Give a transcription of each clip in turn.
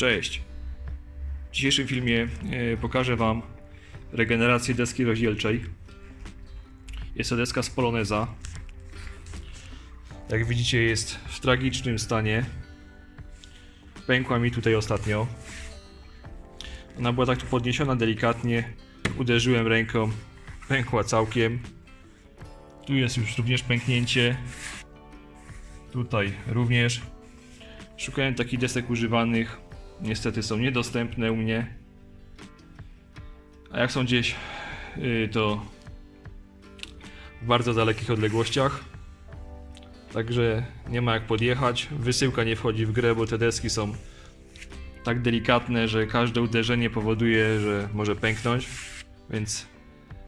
Cześć! W dzisiejszym filmie e, pokażę Wam regenerację deski rozdzielczej. Jest to deska z Poloneza. Jak widzicie jest w tragicznym stanie. Pękła mi tutaj ostatnio. Ona była tak tu podniesiona delikatnie. Uderzyłem ręką. Pękła całkiem. Tu jest już również pęknięcie. Tutaj również. Szukałem takich desek używanych. Niestety są niedostępne u mnie. A jak są gdzieś, yy, to w bardzo dalekich odległościach. Także nie ma jak podjechać. Wysyłka nie wchodzi w grę, bo te deski są tak delikatne, że każde uderzenie powoduje, że może pęknąć. Więc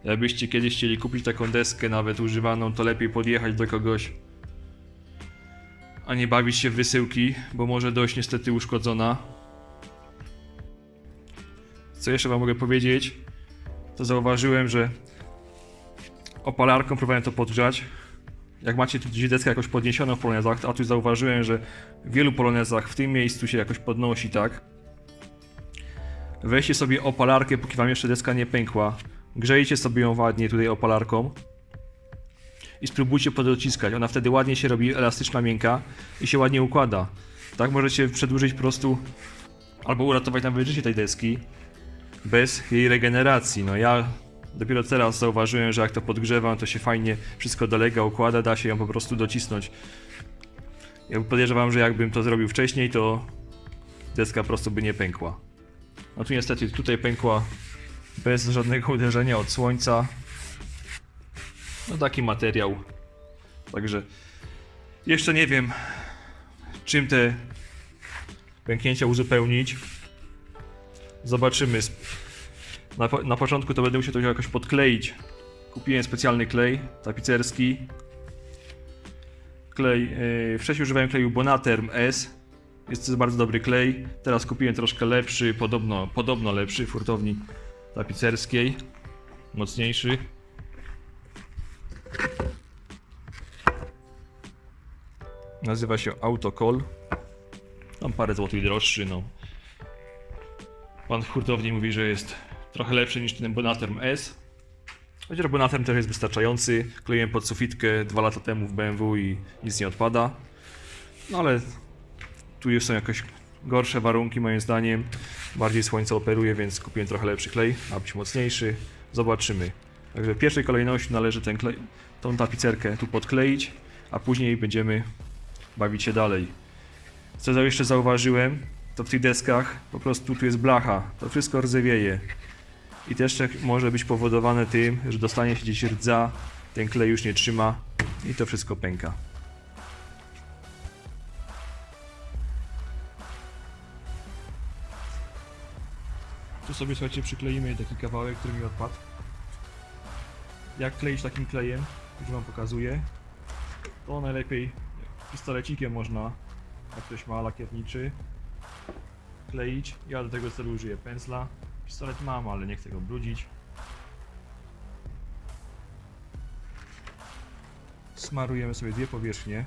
jakbyście kiedyś chcieli kupić taką deskę, nawet używaną, to lepiej podjechać do kogoś, a nie bawić się w wysyłki, bo może dojść niestety uszkodzona. Co jeszcze wam mogę powiedzieć? To zauważyłem, że opalarką próbowałem to podgrzać. Jak macie tu gdzieś deskę jakoś podniesioną w polonezach, a tu zauważyłem, że w wielu polonezach w tym miejscu się jakoś podnosi, tak? Weźcie sobie opalarkę, póki wam jeszcze deska nie pękła. Grzejcie sobie ją ładnie tutaj opalarką i spróbujcie podociskać. Ona wtedy ładnie się robi elastyczna, miękka i się ładnie układa. Tak możecie przedłużyć po prostu albo uratować nawet życie tej deski bez jej regeneracji. No ja dopiero teraz zauważyłem, że jak to podgrzewam, to się fajnie wszystko dolega, układa, da się ją po prostu docisnąć. Ja podejrzewam, że jakbym to zrobił wcześniej, to deska po prostu by nie pękła. No tu niestety tutaj pękła bez żadnego uderzenia od słońca. No taki materiał. Także jeszcze nie wiem, czym te pęknięcia uzupełnić. Zobaczymy. Na, na początku to będę musiał to jakoś podkleić. Kupiłem specjalny klej tapicerski. Klej. Yy, wcześniej używałem kleju Bonaterm S. Jest to bardzo dobry klej. Teraz kupiłem troszkę lepszy, podobno, podobno lepszy w tapicerskiej. Mocniejszy. Nazywa się Autocol. Tam parę złotych droższy, no. Pan w hurtowni mówi, że jest trochę lepszy niż ten Bonaterm S. Chociaż Bonaterm też jest wystarczający. Kleiłem pod sufitkę dwa lata temu w BMW i nic nie odpada. No ale tu już są jakoś gorsze warunki moim zdaniem. Bardziej słońce operuje, więc kupiłem trochę lepszy klej, ma być mocniejszy. Zobaczymy. Także w pierwszej kolejności należy ten klej, tą tapicerkę tu podkleić, a później będziemy bawić się dalej. Co jeszcze zauważyłem, to w tych deskach po prostu tu jest blacha, to wszystko rdzewieje. I też tak może być powodowane tym, że dostanie się gdzieś rdza, ten klej już nie trzyma i to wszystko pęka. Tu sobie słuchajcie przykleimy taki kawałek, który mi odpadł. Jak kleić takim klejem, już wam pokazuję. To najlepiej pistolecikiem można, jak ktoś ma lakierniczy, kleić. Ja do tego celu użyję pędzla. Pistolet mam, ale nie chcę go brudzić. Smarujemy sobie dwie powierzchnie.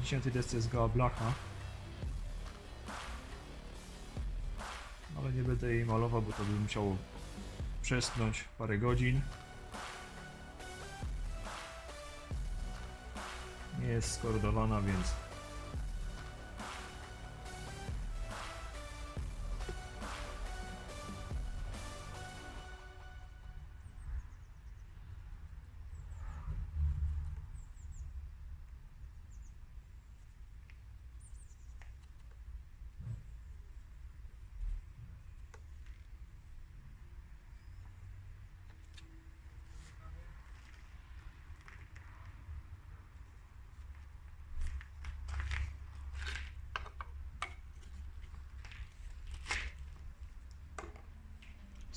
Jak widzicie na tej desce jest goła blacha. Ale nie będę jej malował, bo to by musiało przesknąć parę godzin. Nie jest skordowana, więc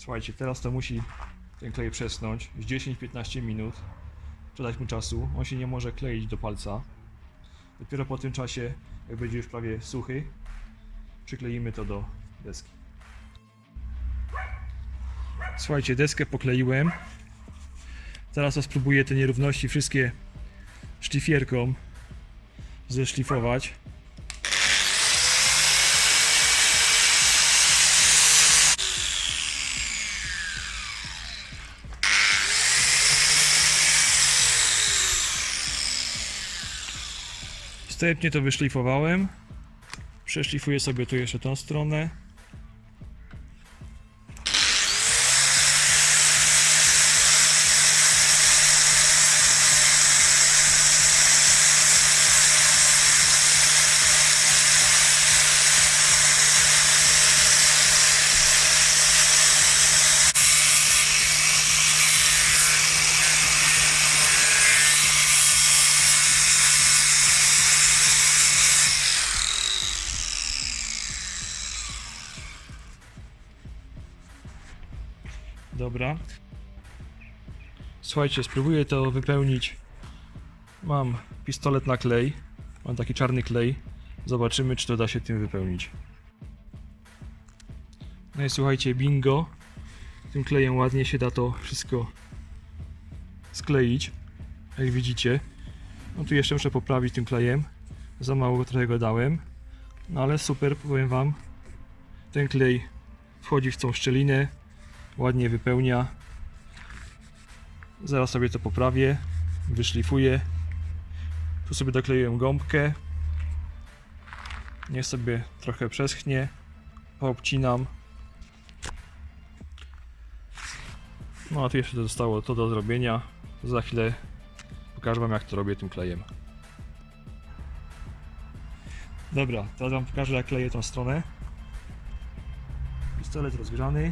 Słuchajcie, teraz to musi ten klej przesnąć z 10-15 minut. Trzeba mu czasu. On się nie może kleić do palca. Dopiero po tym czasie, jak będzie już prawie suchy, przykleimy to do deski. Słuchajcie, deskę pokleiłem. Teraz to spróbuję te nierówności wszystkie szlifierką zeszlifować. Wstępnie to wyszlifowałem. Przeszlifuję sobie tu jeszcze tą stronę. Dobra. Słuchajcie, spróbuję to wypełnić. Mam pistolet na klej. Mam taki czarny klej. Zobaczymy, czy to da się tym wypełnić. No i słuchajcie, bingo. Tym klejem ładnie się da to wszystko skleić. Jak widzicie. No tu jeszcze muszę poprawić tym klejem. Za mało trochę go dałem. No ale super, powiem wam. Ten klej wchodzi w tą szczelinę ładnie wypełnia. Zaraz sobie to poprawię, wyszlifuję. Tu sobie dokleiłem gąbkę. Niech sobie trochę przeschnie. Poobcinam. No a tu jeszcze zostało to do zrobienia. Za chwilę pokażę wam jak to robię tym klejem. Dobra, teraz wam pokażę jak kleję tą stronę. Pistolet rozgrzany.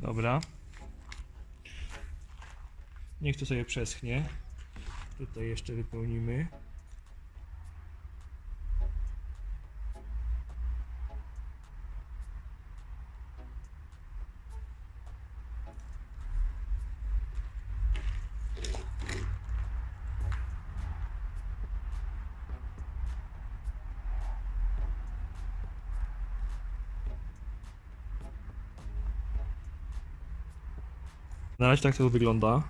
Dobra. Niech to sobie przeschnie. Tutaj jeszcze wypełnimy. Razie tak to wygląda.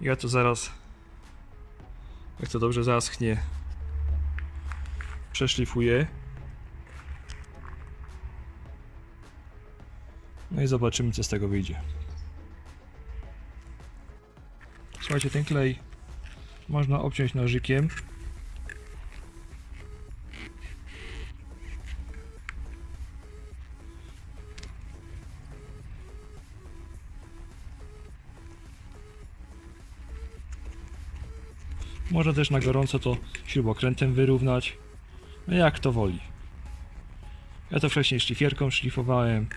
Ja to zaraz, jak to dobrze zaschnie, przeszlifuję. No i zobaczymy, co z tego wyjdzie. Słuchajcie, ten klej można obciąć nożykiem. Można też na gorąco to śrubokrętem wyrównać. No jak to woli. Ja to wcześniej szlifierką szlifowałem.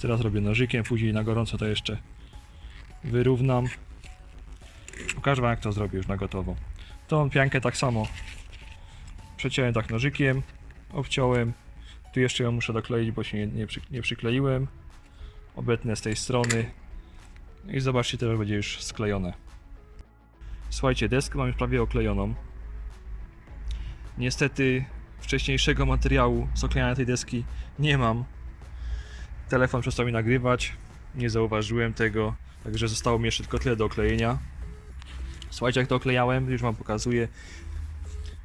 Teraz robię nożykiem, później na gorąco to jeszcze wyrównam. Pokażę wam jak to zrobię już na gotowo. Tą piankę tak samo przeciąłem tak nożykiem, obciąłem. Tu jeszcze ją muszę dokleić, bo się nie, nie, przy, nie przykleiłem. Obetnę z tej strony. I zobaczcie, teraz będzie już sklejone. Słuchajcie, deskę mam już prawie oklejoną. Niestety wcześniejszego materiału z oklejania tej deski nie mam. Telefon przestał mi nagrywać, nie zauważyłem tego, także zostało mi jeszcze tylko tyle do oklejenia. Słuchajcie, jak to oklejałem, już wam pokazuję.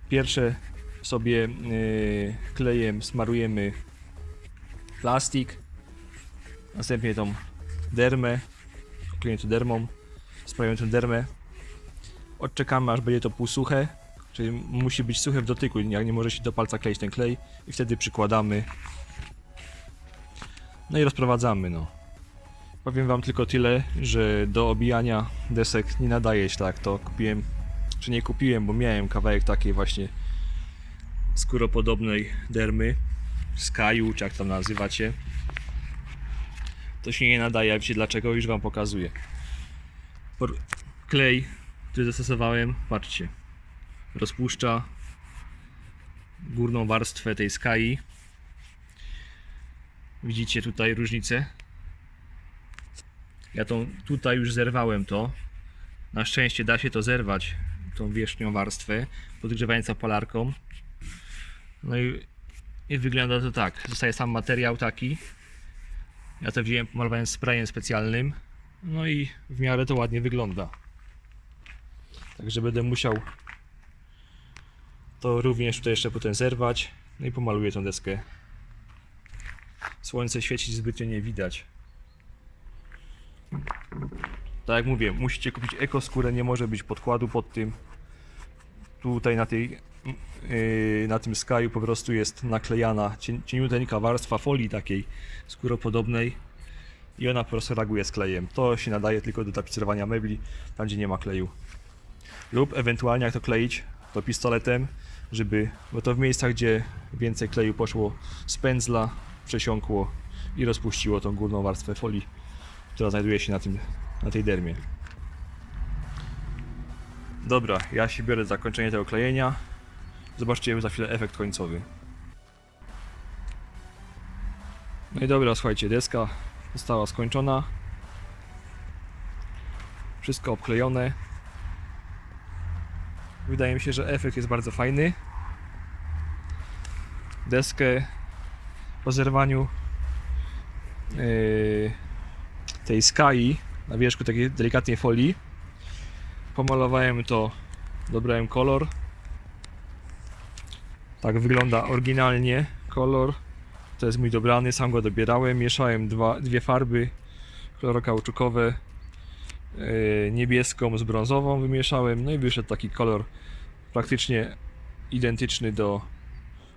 Pierwsze sobie yy, klejem smarujemy plastik, następnie tą dermę, klejemy to dermą, sprayujemy tę dermę, odczekamy aż będzie to półsuche, czyli musi być suche w dotyku, jak nie może się do palca kleić ten klej i wtedy przykładamy no i rozprowadzamy no. Powiem wam tylko tyle, że do obijania desek nie nadaje się tak, to kupiłem, czy nie kupiłem, bo miałem kawałek takiej właśnie skóropodobnej dermy, skaju, czy jak tam nazywacie. To się nie nadaje, a wiecie dlaczego? Już wam pokazuję. Klej, który zastosowałem, patrzcie, rozpuszcza górną warstwę tej skai. Widzicie tutaj różnicę? Ja tą tutaj już zerwałem to. Na szczęście da się to zerwać, tą wierzchnią warstwę, podgrzewając opalarką. No i, i wygląda to tak. Zostaje sam materiał taki. Ja to wziąłem, pomalowałem sprayem specjalnym. No i w miarę to ładnie wygląda. Także będę musiał to również tutaj jeszcze potem zerwać. No i pomaluję tą deskę. Słońce świeci zbytnio nie widać. Tak jak mówię, musicie kupić ekoskórę, nie może być podkładu pod tym. Tutaj na tej yy, na tym skaju po prostu jest naklejana cien, cieniuteńka warstwa folii takiej skóropodobnej i ona po prostu reaguje z klejem. To się nadaje tylko do tapicerowania mebli, tam gdzie nie ma kleju. Lub ewentualnie jak to kleić, to pistoletem, żeby, bo to w miejscach gdzie więcej kleju poszło z pędzla, przesiąkło i rozpuściło tą górną warstwę folii, która znajduje się na, tym, na tej dermie. Dobra, ja się biorę za zakończenie tego klejenia. Zobaczcie za chwilę efekt końcowy. No i dobra, słuchajcie, deska została skończona. Wszystko obklejone. Wydaje mi się, że efekt jest bardzo fajny. Deskę po zerwaniu yy, tej skai na wierzchu takiej delikatnej folii pomalowałem to, dobrałem kolor. Tak wygląda oryginalnie kolor. To jest mój dobrany, sam go dobierałem. Mieszałem dwa, dwie farby kolorokauczukowe, yy, niebieską z brązową wymieszałem. No i wyszedł taki kolor praktycznie identyczny do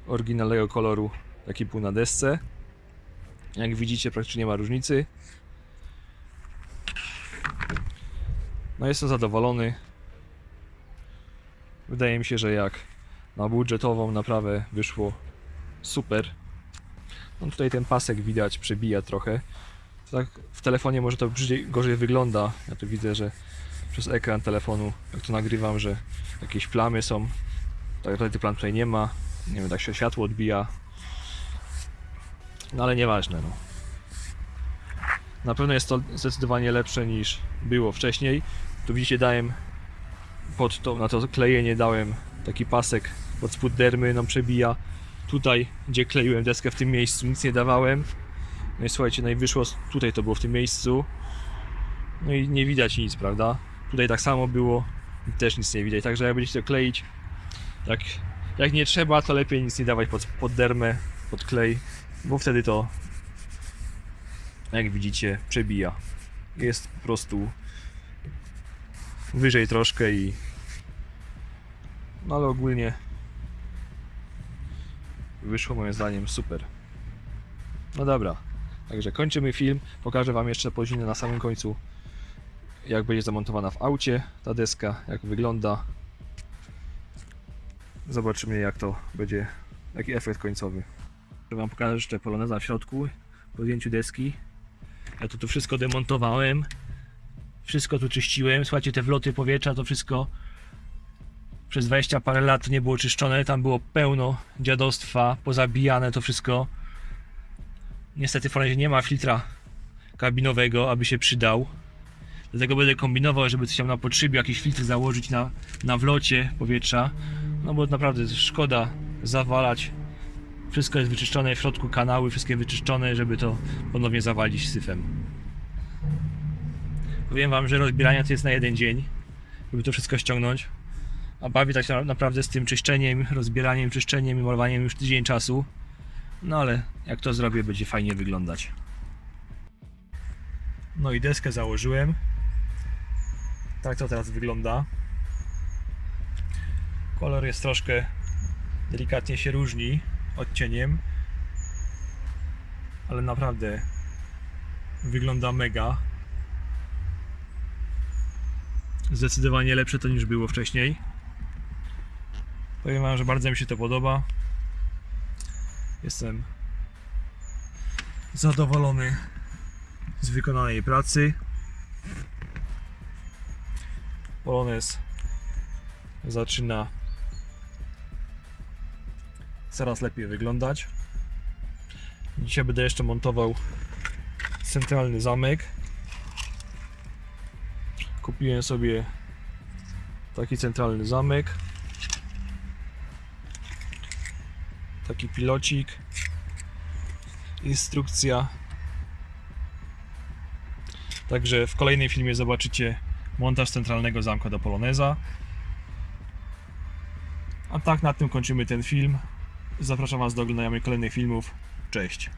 oryginalnego koloru, jaki był na desce. Jak widzicie, praktycznie nie ma różnicy. No jestem zadowolony. Wydaje mi się, że jak na budżetową naprawę wyszło super. No tutaj ten pasek widać, przebija trochę. Tak w telefonie może to brzydziej, gorzej wygląda. Ja tu widzę, że przez ekran telefonu, jak to nagrywam, że jakieś plamy są. Tak naprawdę plam tutaj nie ma. Nie wiem, tak się światło odbija. No ale nieważne, no. Na pewno jest to zdecydowanie lepsze niż było wcześniej. Tu widzicie dałem pod to, na to klejenie dałem taki pasek pod spód dermy, nam przebija. Tutaj, gdzie kleiłem deskę w tym miejscu, nic nie dawałem. No i słuchajcie, no i wyszło, tutaj to było w tym miejscu. No i nie widać nic, prawda? Tutaj tak samo było, też nic nie widać. Także jak będziecie to kleić, jak, jak nie trzeba, to lepiej nic nie dawać pod, pod dermę, pod klej, bo wtedy to, jak widzicie, przebija. Jest po prostu wyżej troszkę i no ale ogólnie wyszło moim zdaniem super. No dobra, także kończymy film. Pokażę Wam jeszcze później na samym końcu jak będzie zamontowana w aucie ta deska, jak wygląda. Zobaczymy jak to będzie, jaki efekt końcowy. Wam pokażę jeszcze poloneza w środku po zdjęciu deski. Ja tu, tu wszystko demontowałem. Wszystko tu czyściłem. Słuchajcie, te wloty powietrza, to wszystko przez 20 parę lat nie było czyszczone. Tam było pełno dziadostwa, pozabijane to wszystko. Niestety w nie ma filtra kabinowego, aby się przydał. Dlatego będę kombinował, żeby coś tam na potrzebie, jakiś filtr założyć na, na wlocie powietrza. No bo naprawdę szkoda zawalać. Wszystko jest wyczyszczone, w środku kanały, wszystkie wyczyszczone, żeby to ponownie zawalić syfem. Powiem wam, że rozbierania to jest na jeden dzień, żeby to wszystko ściągnąć. A bawi tak na- naprawdę z tym czyszczeniem, rozbieraniem, czyszczeniem i malowaniem już tydzień czasu. No ale jak to zrobię, będzie fajnie wyglądać. No i deskę założyłem. Tak to teraz wygląda. Kolor jest troszkę delikatnie się różni odcieniem, ale naprawdę wygląda mega. Zdecydowanie lepsze to niż było wcześniej. Powiem wam, że bardzo mi się to podoba. Jestem zadowolony z wykonanej pracy. Polonez zaczyna coraz lepiej wyglądać. Dzisiaj będę jeszcze montował centralny zamek. Kupiłem sobie taki centralny zamek. Taki pilocik. Instrukcja. Także w kolejnym filmie zobaczycie montaż centralnego zamka do Poloneza. A tak na tym kończymy ten film. Zapraszam Was do oglądania kolejnych filmów. Cześć.